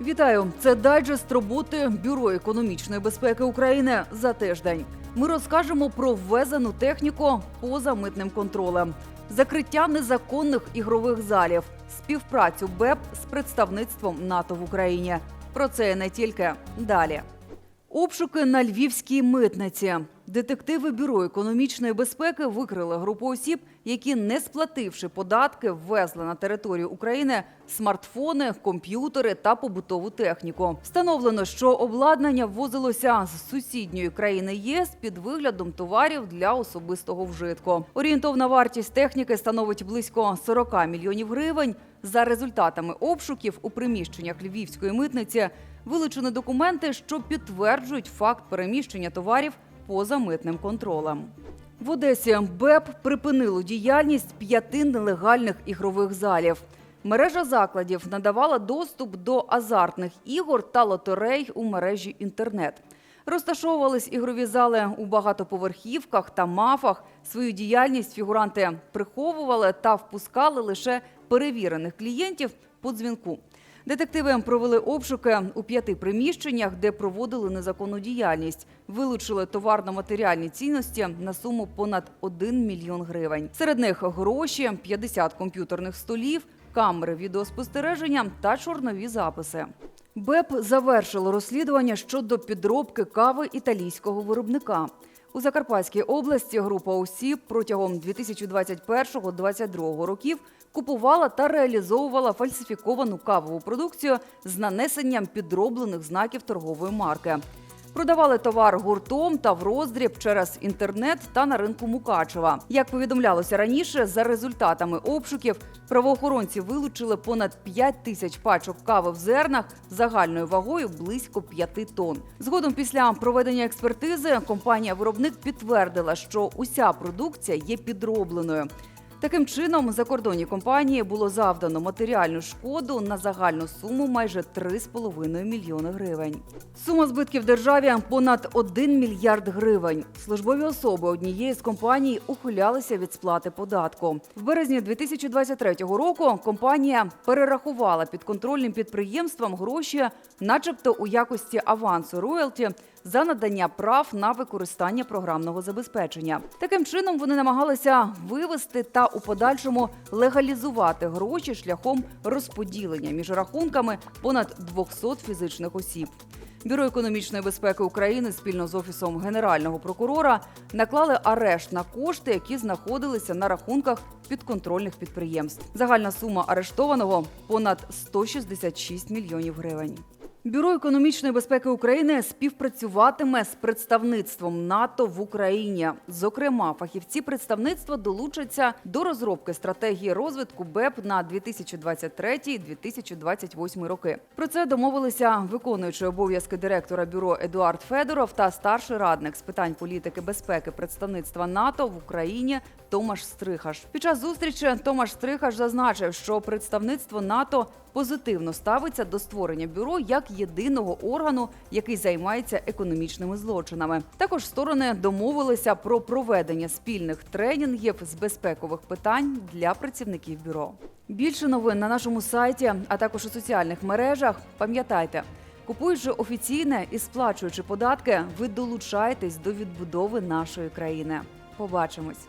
Вітаю! Це дайджест роботи Бюро економічної безпеки України за тиждень. Ми розкажемо про ввезену техніку поза митним контролем, закриття незаконних ігрових залів, співпрацю БЕП з представництвом НАТО в Україні. Про це не тільки далі. Обшуки на львівській митниці. Детективи бюро економічної безпеки викрили групу осіб, які, не сплативши податки, ввезли на територію України смартфони, комп'ютери та побутову техніку. Встановлено, що обладнання ввозилося з сусідньої країни ЄС під виглядом товарів для особистого вжитку. Орієнтовна вартість техніки становить близько 40 мільйонів гривень. За результатами обшуків у приміщеннях львівської митниці вилучені документи, що підтверджують факт переміщення товарів поза митним контролем. В Одесі БЕП припинило діяльність п'яти нелегальних ігрових залів. Мережа закладів надавала доступ до азартних ігор та лотерей у мережі інтернет. Розташовувались ігрові зали у багатоповерхівках та мафах. Свою діяльність фігуранти приховували та впускали лише перевірених клієнтів по дзвінку. Детективи провели обшуки у п'яти приміщеннях, де проводили незаконну діяльність. Вилучили товарно-матеріальні цінності на суму понад 1 мільйон гривень. Серед них гроші, 50 комп'ютерних столів, камери відеоспостереження та чорнові записи. БЕП завершило розслідування щодо підробки кави італійського виробника. У Закарпатській області група осіб протягом 2021-2022 років купувала та реалізовувала фальсифіковану кавову продукцію з нанесенням підроблених знаків торгової марки. Продавали товар гуртом та в роздріб через інтернет та на ринку Мукачева. Як повідомлялося раніше, за результатами обшуків правоохоронці вилучили понад 5 тисяч пачок кави в зернах загальною вагою близько 5 тонн. Згодом після проведення експертизи компанія-виробник підтвердила, що уся продукція є підробленою. Таким чином, закордонній компанії було завдано матеріальну шкоду на загальну суму майже 3,5 мільйони гривень. Сума збитків державі понад 1 мільярд гривень. Службові особи однієї з компаній ухилялися від сплати податку. В березні 2023 року компанія перерахувала підконтрольним підприємствам гроші, начебто у якості авансу роялті за надання прав на використання програмного забезпечення. Таким чином вони намагалися вивести та у подальшому легалізувати гроші шляхом розподілення між рахунками понад 200 фізичних осіб. Бюро економічної безпеки України спільно з офісом генерального прокурора наклали арешт на кошти, які знаходилися на рахунках підконтрольних підприємств. Загальна сума арештованого понад 166 мільйонів гривень. Бюро економічної безпеки України співпрацюватиме з представництвом НАТО в Україні. Зокрема, фахівці представництва долучаться до розробки стратегії розвитку БЕП на 2023-2028 роки. Про це домовилися виконуючий обов'язки директора бюро Едуард Федоров та старший радник з питань політики безпеки представництва НАТО в Україні Томаш Стрихаш. Під час зустрічі Томаш Стрихаш зазначив, що представництво НАТО позитивно ставиться до створення бюро єдиного органу, який займається економічними злочинами. Також сторони домовилися про проведення спільних тренінгів з безпекових питань для працівників бюро. Більше новин на нашому сайті, а також у соціальних мережах. Пам'ятайте. Купуючи офіційне і сплачуючи податки, ви долучаєтесь до відбудови нашої країни. Побачимось.